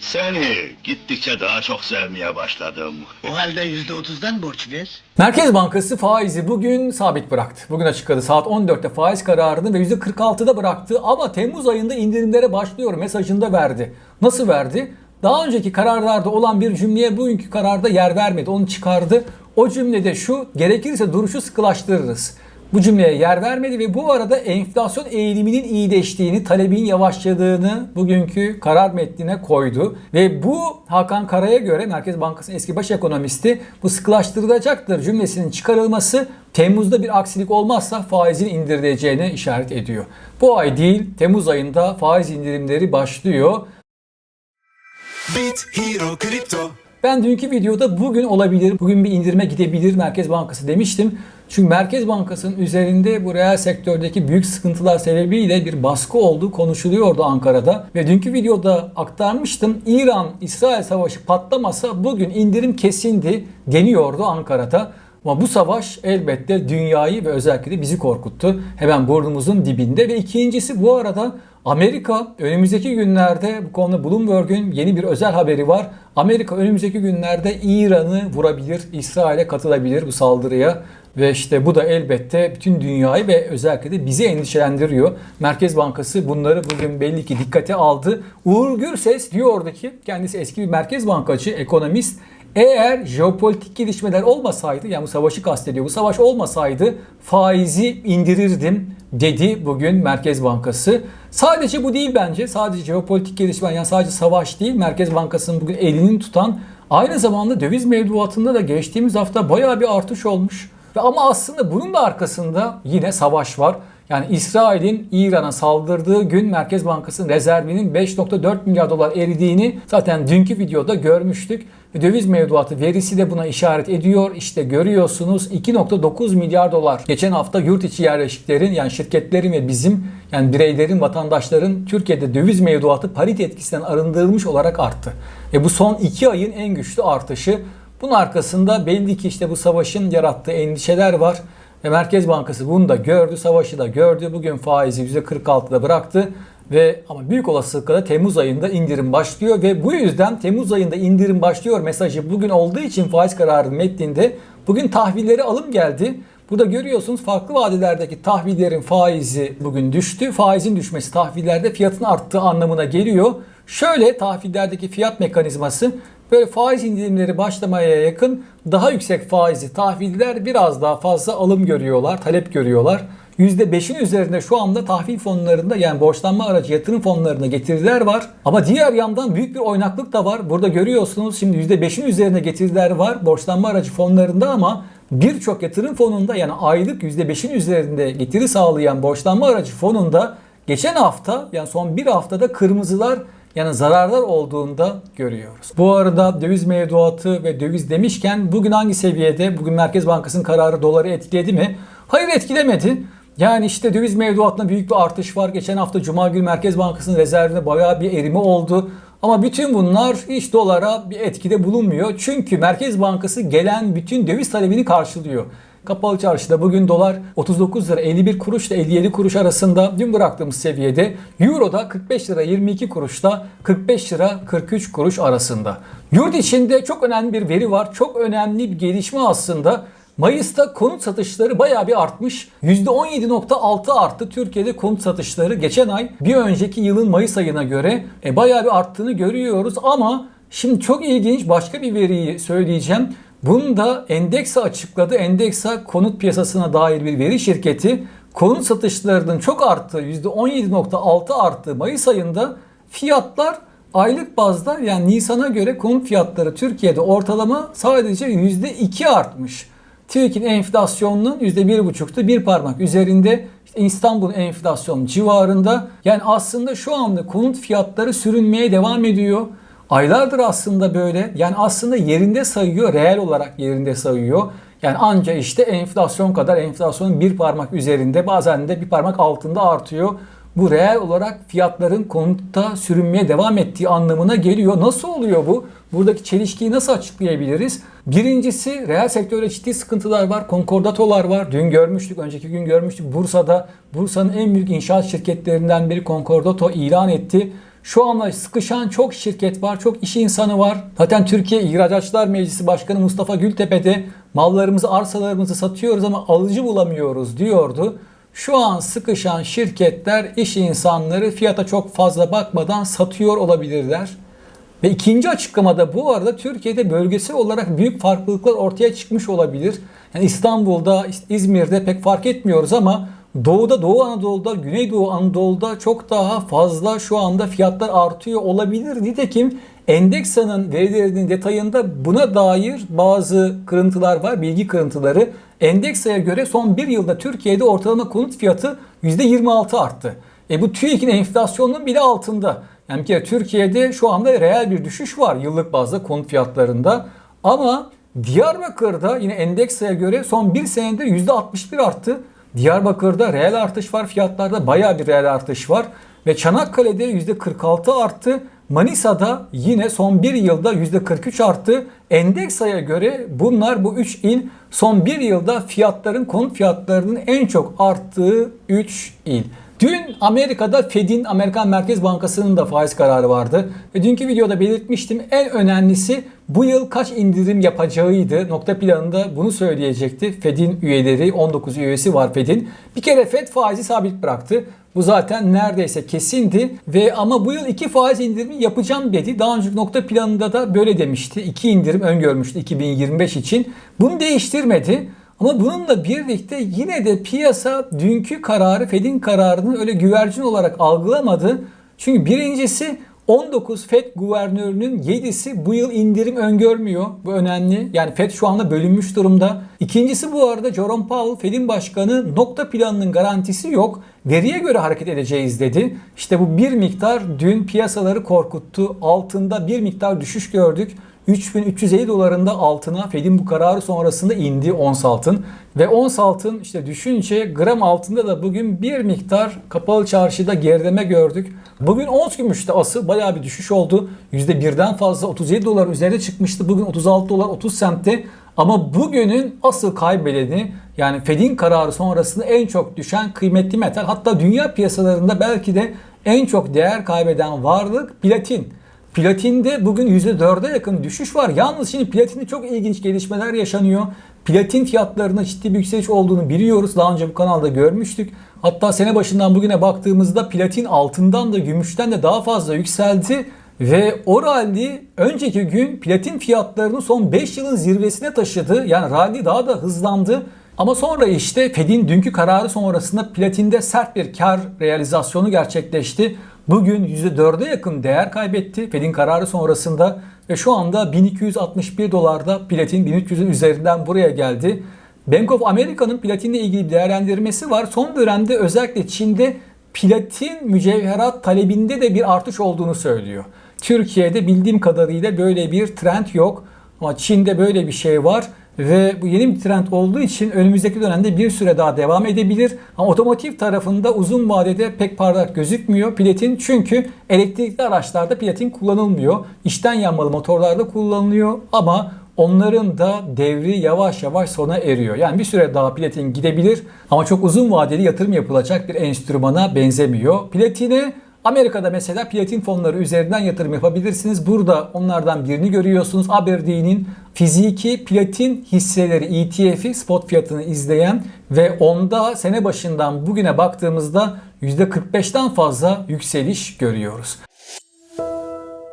Seni gittikçe daha çok sevmeye başladım. O halde yüzde otuzdan borç ver. Merkez Bankası faizi bugün sabit bıraktı. Bugün açıkladı saat 14'te faiz kararını ve %46'da bıraktı ama Temmuz ayında indirimlere başlıyor mesajını da verdi. Nasıl verdi? Daha önceki kararlarda olan bir cümleye bugünkü kararda yer vermedi. Onu çıkardı. O cümlede şu gerekirse duruşu sıkılaştırırız. Bu cümleye yer vermedi ve bu arada enflasyon eğiliminin iyileştiğini, talebin yavaşladığını bugünkü karar metnine koydu. Ve bu Hakan Kara'ya göre Merkez Bankası'nın eski baş ekonomisti bu sıkılaştırılacaktır cümlesinin çıkarılması Temmuz'da bir aksilik olmazsa faizin indirileceğine işaret ediyor. Bu ay değil Temmuz ayında faiz indirimleri başlıyor. Bit Hero Kripto Ben dünkü videoda bugün olabilir, bugün bir indirime gidebilir Merkez Bankası demiştim. Çünkü Merkez Bankası'nın üzerinde bu reel sektördeki büyük sıkıntılar sebebiyle bir baskı olduğu konuşuluyordu Ankara'da. Ve dünkü videoda aktarmıştım. İran-İsrail savaşı patlamasa bugün indirim kesindi deniyordu Ankara'da. Ama bu savaş elbette dünyayı ve özellikle de bizi korkuttu. Hemen burnumuzun dibinde ve ikincisi bu arada Amerika önümüzdeki günlerde bu konuda Bloomberg'un yeni bir özel haberi var. Amerika önümüzdeki günlerde İran'ı vurabilir, İsrail'e katılabilir bu saldırıya. Ve işte bu da elbette bütün dünyayı ve özellikle de bizi endişelendiriyor. Merkez Bankası bunları bugün belli ki dikkate aldı. Uğur Gürses diyordu ki kendisi eski bir merkez bankacı, ekonomist. Eğer jeopolitik gelişmeler olmasaydı yani bu savaşı kastediyor bu savaş olmasaydı faizi indirirdim dedi bugün Merkez Bankası. Sadece bu değil bence sadece jeopolitik gelişmeler yani sadece savaş değil Merkez Bankası'nın bugün elinin tutan aynı zamanda döviz mevduatında da geçtiğimiz hafta bayağı bir artış olmuş. Ama aslında bunun da arkasında yine savaş var. Yani İsrail'in İran'a saldırdığı gün Merkez Bankası'nın rezervinin 5.4 milyar dolar eridiğini zaten dünkü videoda görmüştük. Döviz mevduatı verisi de buna işaret ediyor. İşte görüyorsunuz 2.9 milyar dolar. Geçen hafta yurt içi yerleşiklerin yani şirketlerin ve bizim yani bireylerin, vatandaşların Türkiye'de döviz mevduatı parite etkisinden arındırılmış olarak arttı. Ve bu son 2 ayın en güçlü artışı. Bunun arkasında belli ki işte bu savaşın yarattığı endişeler var. Ve Merkez Bankası bunu da gördü, savaşı da gördü. Bugün faizi %46'da bıraktı. Ve ama büyük olasılıkla da Temmuz ayında indirim başlıyor ve bu yüzden Temmuz ayında indirim başlıyor mesajı bugün olduğu için faiz kararının metninde bugün tahvilleri alım geldi. Burada görüyorsunuz farklı vadelerdeki tahvillerin faizi bugün düştü. Faizin düşmesi tahvillerde fiyatın arttığı anlamına geliyor. Şöyle tahvillerdeki fiyat mekanizması böyle faiz indirimleri başlamaya yakın daha yüksek faizli tahviller biraz daha fazla alım görüyorlar, talep görüyorlar. %5'in üzerinde şu anda tahvil fonlarında yani borçlanma aracı yatırım fonlarında getiriler var. Ama diğer yandan büyük bir oynaklık da var. Burada görüyorsunuz şimdi %5'in üzerinde getiriler var borçlanma aracı fonlarında ama birçok yatırım fonunda yani aylık %5'in üzerinde getiri sağlayan borçlanma aracı fonunda geçen hafta yani son bir haftada kırmızılar yani zararlar olduğunda görüyoruz. Bu arada döviz mevduatı ve döviz demişken bugün hangi seviyede? Bugün Merkez Bankası'nın kararı doları etkiledi mi? Hayır etkilemedi. Yani işte döviz mevduatında büyük bir artış var. Geçen hafta Cuma günü Merkez Bankası'nın rezervinde bayağı bir erime oldu. Ama bütün bunlar hiç dolara bir etkide bulunmuyor. Çünkü Merkez Bankası gelen bütün döviz talebini karşılıyor. Kapalı çarşıda bugün dolar 39 lira 51 kuruş ile 57 kuruş arasında dün bıraktığımız seviyede. Euro da 45 lira 22 kuruşla 45 lira 43 kuruş arasında. Yurt içinde çok önemli bir veri var. Çok önemli bir gelişme aslında. Mayıs'ta konut satışları bayağı bir artmış. %17.6 arttı Türkiye'de konut satışları. Geçen ay bir önceki yılın Mayıs ayına göre e, bayağı bir arttığını görüyoruz ama şimdi çok ilginç başka bir veriyi söyleyeceğim. Bunu da Endeksa açıkladı. Endeksa konut piyasasına dair bir veri şirketi. Konut satışlarının çok arttığı, %17.6 arttığı Mayıs ayında fiyatlar aylık bazda yani Nisan'a göre konut fiyatları Türkiye'de ortalama sadece %2 artmış. TÜİK'in enflasyonunun %1,5'tu bir parmak üzerinde. İstanbul enflasyon civarında. Yani aslında şu anda konut fiyatları sürünmeye devam ediyor. Aylardır aslında böyle. Yani aslında yerinde sayıyor, reel olarak yerinde sayıyor. Yani anca işte enflasyon kadar enflasyonun bir parmak üzerinde bazen de bir parmak altında artıyor. Bu reel olarak fiyatların konutta sürünmeye devam ettiği anlamına geliyor. Nasıl oluyor bu? Buradaki çelişkiyi nasıl açıklayabiliriz? Birincisi reel sektörde ciddi sıkıntılar var. Konkordatolar var. Dün görmüştük, önceki gün görmüştük. Bursa'da, Bursa'nın en büyük inşaat şirketlerinden biri Konkordato ilan etti. Şu anda sıkışan çok şirket var, çok iş insanı var. Zaten Türkiye İhracatçılar Meclisi Başkanı Mustafa Gültepe mallarımızı, arsalarımızı satıyoruz ama alıcı bulamıyoruz diyordu. Şu an sıkışan şirketler, iş insanları fiyata çok fazla bakmadan satıyor olabilirler. Ve ikinci açıklamada bu arada Türkiye'de bölgesel olarak büyük farklılıklar ortaya çıkmış olabilir. Yani İstanbul'da, İzmir'de pek fark etmiyoruz ama Doğu'da, Doğu Anadolu'da, Güneydoğu Anadolu'da çok daha fazla şu anda fiyatlar artıyor olabilir. Nitekim Endeksa'nın verilerinin detayında buna dair bazı kırıntılar var, bilgi kırıntıları. Endeksa'ya göre son bir yılda Türkiye'de ortalama konut fiyatı %26 arttı. E bu TÜİK'in enflasyonunun bile altında. Yani bir kere Türkiye'de şu anda reel bir düşüş var yıllık bazda konut fiyatlarında. Ama Diyarbakır'da yine Endeksa'ya göre son bir senede %61 arttı. Diyarbakır'da reel artış var fiyatlarda bayağı bir reel artış var. Ve Çanakkale'de %46 arttı. Manisa'da yine son bir yılda %43 arttı. Endeksa'ya göre bunlar bu 3 il son bir yılda fiyatların konut fiyatlarının en çok arttığı 3 il. Dün Amerika'da Fed'in Amerikan Merkez Bankası'nın da faiz kararı vardı. Ve dünkü videoda belirtmiştim en önemlisi bu yıl kaç indirim yapacağıydı. Nokta planında bunu söyleyecekti. Fed'in üyeleri 19 üyesi var Fed'in. Bir kere Fed faizi sabit bıraktı. Bu zaten neredeyse kesindi ve ama bu yıl iki faiz indirimi yapacağım dedi. Daha önceki nokta planında da böyle demişti. İki indirim öngörmüştü 2025 için. Bunu değiştirmedi. Ama bununla birlikte yine de piyasa dünkü kararı Fed'in kararını öyle güvercin olarak algılamadı. Çünkü birincisi 19 Fed guvernörünün 7'si bu yıl indirim öngörmüyor. Bu önemli. Yani Fed şu anda bölünmüş durumda. İkincisi bu arada Jerome Powell Fed'in başkanı nokta planının garantisi yok. Veriye göre hareket edeceğiz dedi. İşte bu bir miktar dün piyasaları korkuttu. Altında bir miktar düşüş gördük. 3350 dolarında altına Fed'in bu kararı sonrasında indi ons altın. Ve ons altın işte düşünce gram altında da bugün bir miktar kapalı çarşıda gerileme gördük. Bugün ons gümüşte asıl bayağı bir düşüş oldu. %1'den fazla 37 dolar üzerine çıkmıştı. Bugün 36 dolar 30 sentte. Ama bugünün asıl kaybedeni yani Fed'in kararı sonrasında en çok düşen kıymetli metal hatta dünya piyasalarında belki de en çok değer kaybeden varlık platin. Platinde bugün %4'e yakın düşüş var. Yalnız şimdi platinde çok ilginç gelişmeler yaşanıyor. Platin fiyatlarında ciddi bir yükseliş olduğunu biliyoruz. Daha önce bu kanalda görmüştük. Hatta sene başından bugüne baktığımızda platin altından da gümüşten de daha fazla yükseldi. Ve o rally önceki gün platin fiyatlarını son 5 yılın zirvesine taşıdı. Yani rally daha da hızlandı. Ama sonra işte Fed'in dünkü kararı sonrasında platinde sert bir kar realizasyonu gerçekleşti. Bugün %4'e yakın değer kaybetti Fed'in kararı sonrasında ve şu anda 1261 dolarda platin 1300'ün üzerinden buraya geldi. Bank of America'nın platinle ilgili bir değerlendirmesi var. Son dönemde özellikle Çin'de platin mücevherat talebinde de bir artış olduğunu söylüyor. Türkiye'de bildiğim kadarıyla böyle bir trend yok ama Çin'de böyle bir şey var ve bu yeni bir trend olduğu için önümüzdeki dönemde bir süre daha devam edebilir. Ama otomotiv tarafında uzun vadede pek parlak gözükmüyor platin çünkü elektrikli araçlarda platin kullanılmıyor. İçten yanmalı motorlarda kullanılıyor ama onların da devri yavaş yavaş sona eriyor. Yani bir süre daha platin gidebilir ama çok uzun vadeli yatırım yapılacak bir enstrümana benzemiyor. Platine Amerika'da mesela platin fonları üzerinden yatırım yapabilirsiniz. Burada onlardan birini görüyorsunuz. Aberdeen'in fiziki platin hisseleri ETF'i spot fiyatını izleyen ve onda sene başından bugüne baktığımızda %45'ten fazla yükseliş görüyoruz.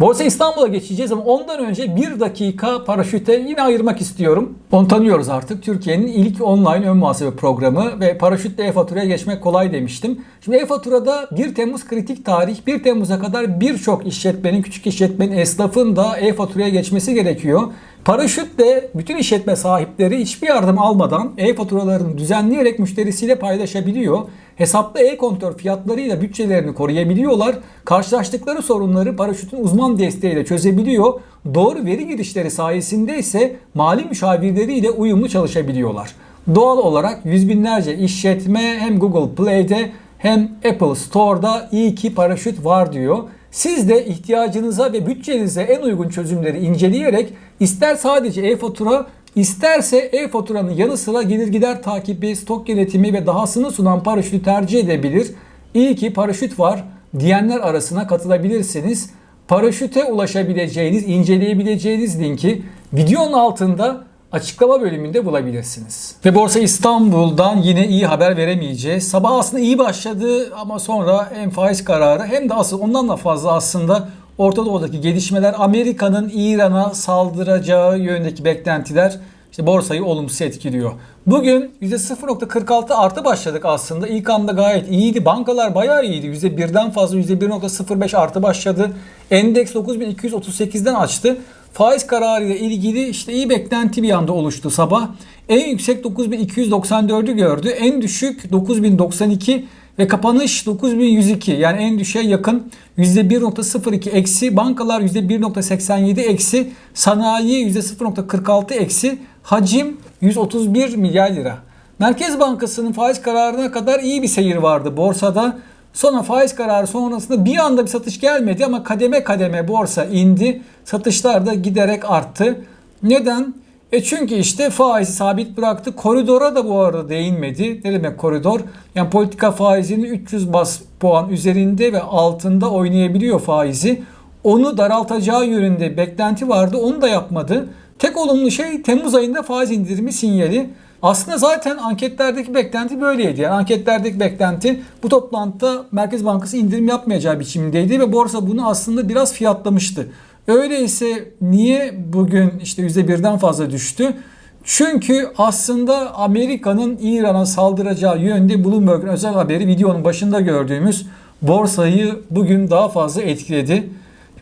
Borsa İstanbul'a geçeceğiz ama ondan önce bir dakika paraşüte yine ayırmak istiyorum. Onu tanıyoruz artık. Türkiye'nin ilk online ön muhasebe programı ve paraşütle e-faturaya geçmek kolay demiştim. Şimdi e-faturada 1 Temmuz kritik tarih. 1 Temmuz'a kadar birçok işletmenin, küçük işletmenin, esnafın da e-faturaya geçmesi gerekiyor. Paraşütle bütün işletme sahipleri hiçbir yardım almadan e-faturalarını düzenleyerek müşterisiyle paylaşabiliyor. Hesaplı e-kontör fiyatlarıyla bütçelerini koruyabiliyorlar. Karşılaştıkları sorunları paraşütün uzman desteğiyle çözebiliyor. Doğru veri girişleri sayesinde ise mali müşavirleriyle uyumlu çalışabiliyorlar. Doğal olarak yüz binlerce işletme hem Google Play'de hem Apple Store'da iyi ki paraşüt var diyor. Siz de ihtiyacınıza ve bütçenize en uygun çözümleri inceleyerek ister sadece e-fatura isterse e-faturanın yanı sıra gelir gider takibi, stok yönetimi ve dahasını sunan paraşütü tercih edebilir. İyi ki paraşüt var. diyenler arasına katılabilirsiniz. Paraşüte ulaşabileceğiniz, inceleyebileceğiniz linki videonun altında açıklama bölümünde bulabilirsiniz. Ve Borsa İstanbul'dan yine iyi haber veremeyeceğiz. Sabah aslında iyi başladı ama sonra hem faiz kararı hem de asıl ondan da fazla aslında Orta Doğu'daki gelişmeler Amerika'nın İran'a saldıracağı yönündeki beklentiler işte borsayı olumsuz etkiliyor. Bugün %0.46 artı başladık aslında. İlk anda gayet iyiydi. Bankalar bayağı iyiydi. %1'den fazla %1.05 artı başladı. Endeks 9238'den açtı. Faiz kararı ile ilgili işte iyi beklenti bir anda oluştu sabah. En yüksek 9294'ü gördü. En düşük 9092 ve kapanış 9102 yani en düşüğe yakın %1.02 eksi bankalar %1.87 eksi sanayi %0.46 eksi hacim 131 milyar lira. Merkez Bankası'nın faiz kararına kadar iyi bir seyir vardı borsada. Sonra faiz kararı sonrasında bir anda bir satış gelmedi ama kademe kademe borsa indi. Satışlar da giderek arttı. Neden? E çünkü işte faizi sabit bıraktı. Koridora da bu arada değinmedi. Ne demek koridor? Yani politika faizinin 300 bas puan üzerinde ve altında oynayabiliyor faizi. Onu daraltacağı yönünde beklenti vardı. Onu da yapmadı. Tek olumlu şey Temmuz ayında faiz indirimi sinyali. Aslında zaten anketlerdeki beklenti böyleydi. Yani anketlerdeki beklenti bu toplantıda Merkez Bankası indirim yapmayacağı biçimdeydi ve borsa bunu aslında biraz fiyatlamıştı. Öyleyse niye bugün işte %1'den fazla düştü? Çünkü aslında Amerika'nın İran'a saldıracağı yönde Bloomberg'un özel haberi videonun başında gördüğümüz borsayı bugün daha fazla etkiledi.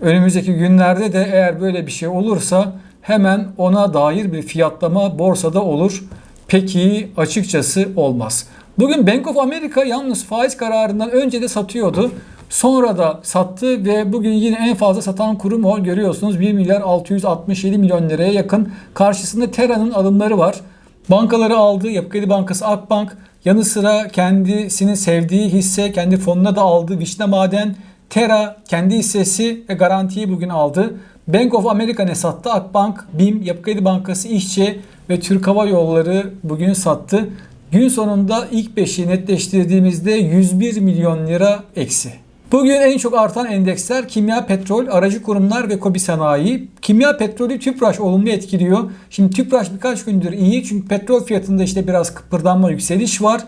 Önümüzdeki günlerde de eğer böyle bir şey olursa hemen ona dair bir fiyatlama borsada olur. Peki açıkçası olmaz. Bugün Bank of America yalnız faiz kararından önce de satıyordu. Sonra da sattı ve bugün yine en fazla satan kurum o görüyorsunuz 1 milyar 667 milyon liraya yakın. Karşısında Terra'nın alımları var. Bankaları aldı. Yapı Kredi Bankası Akbank. Yanı sıra kendisinin sevdiği hisse kendi fonuna da aldı. Vişne Maden, Terra kendi hissesi ve garantiyi bugün aldı. Bank of America ne sattı? Akbank, BİM, Yapı Kredi Bankası, İşçi ve Türk Hava Yolları bugün sattı. Gün sonunda ilk beşi netleştirdiğimizde 101 milyon lira eksi. Bugün en çok artan endeksler kimya, petrol, aracı kurumlar ve kobi sanayi. Kimya petrolü Tüpraş olumlu etkiliyor. Şimdi Tüpraş birkaç gündür iyi çünkü petrol fiyatında işte biraz kıpırdanma yükseliş var.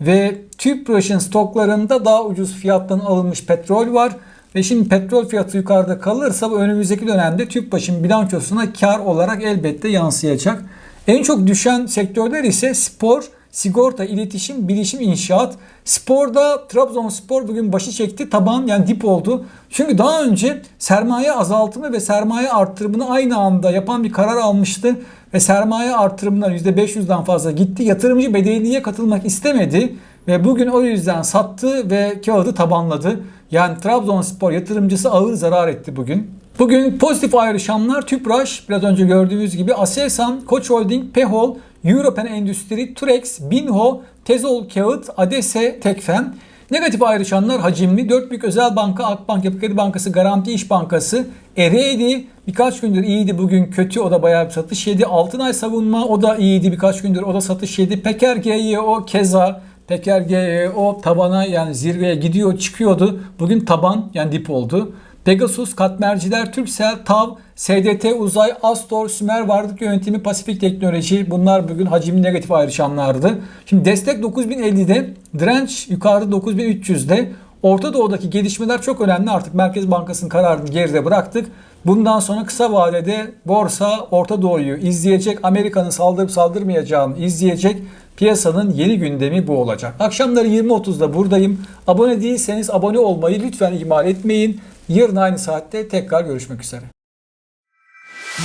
Ve Tüpraş'ın stoklarında daha ucuz fiyattan alınmış petrol var. Ve şimdi petrol fiyatı yukarıda kalırsa bu önümüzdeki dönemde Tüpraş'ın bilançosuna kar olarak elbette yansıyacak. En çok düşen sektörler ise spor, sigorta, iletişim, bilişim, inşaat. Sporda Trabzonspor bugün başı çekti. Taban yani dip oldu. Çünkü daha önce sermaye azaltımı ve sermaye arttırımını aynı anda yapan bir karar almıştı. Ve sermaye artırımından %500'den fazla gitti. Yatırımcı bedelliye katılmak istemedi. Ve bugün o yüzden sattı ve kağıdı tabanladı. Yani Trabzonspor yatırımcısı ağır zarar etti bugün. Bugün pozitif ayrışanlar Tüpraş, biraz önce gördüğünüz gibi Aselsan, Koç Holding, Pehol, European Endüstri, Turex, Binho, Tezol Kağıt, Adese, Tekfen. Negatif ayrışanlar hacimli. Dört büyük özel banka, Akbank, Yapı Kredi Bankası, Garanti İş Bankası, Ereğli birkaç gündür iyiydi bugün kötü o da bayağı bir satış yedi. Altınay Savunma o da iyiydi birkaç gündür o da satış yedi. Peker GYO keza Peker GYO tabana yani zirveye gidiyor çıkıyordu. Bugün taban yani dip oldu. Pegasus, Katmerciler, Turkcell, TAV, SDT, Uzay, Astor, Sümer Varlık Yönetimi, Pasifik Teknoloji bunlar bugün hacimli negatif ayrışanlardı. Şimdi destek 9050'de, direnç yukarıda 9300'de. Orta Doğu'daki gelişmeler çok önemli. Artık Merkez Bankası'nın kararını geride bıraktık. Bundan sonra kısa vadede borsa Orta Doğu'yu izleyecek. Amerika'nın saldırıp saldırmayacağını izleyecek. Piyasanın yeni gündemi bu olacak. Akşamları 20.30'da buradayım. Abone değilseniz abone olmayı lütfen ihmal etmeyin. Yarın aynı saatte tekrar görüşmek üzere.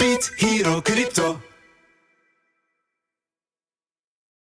Bit Hero Crypto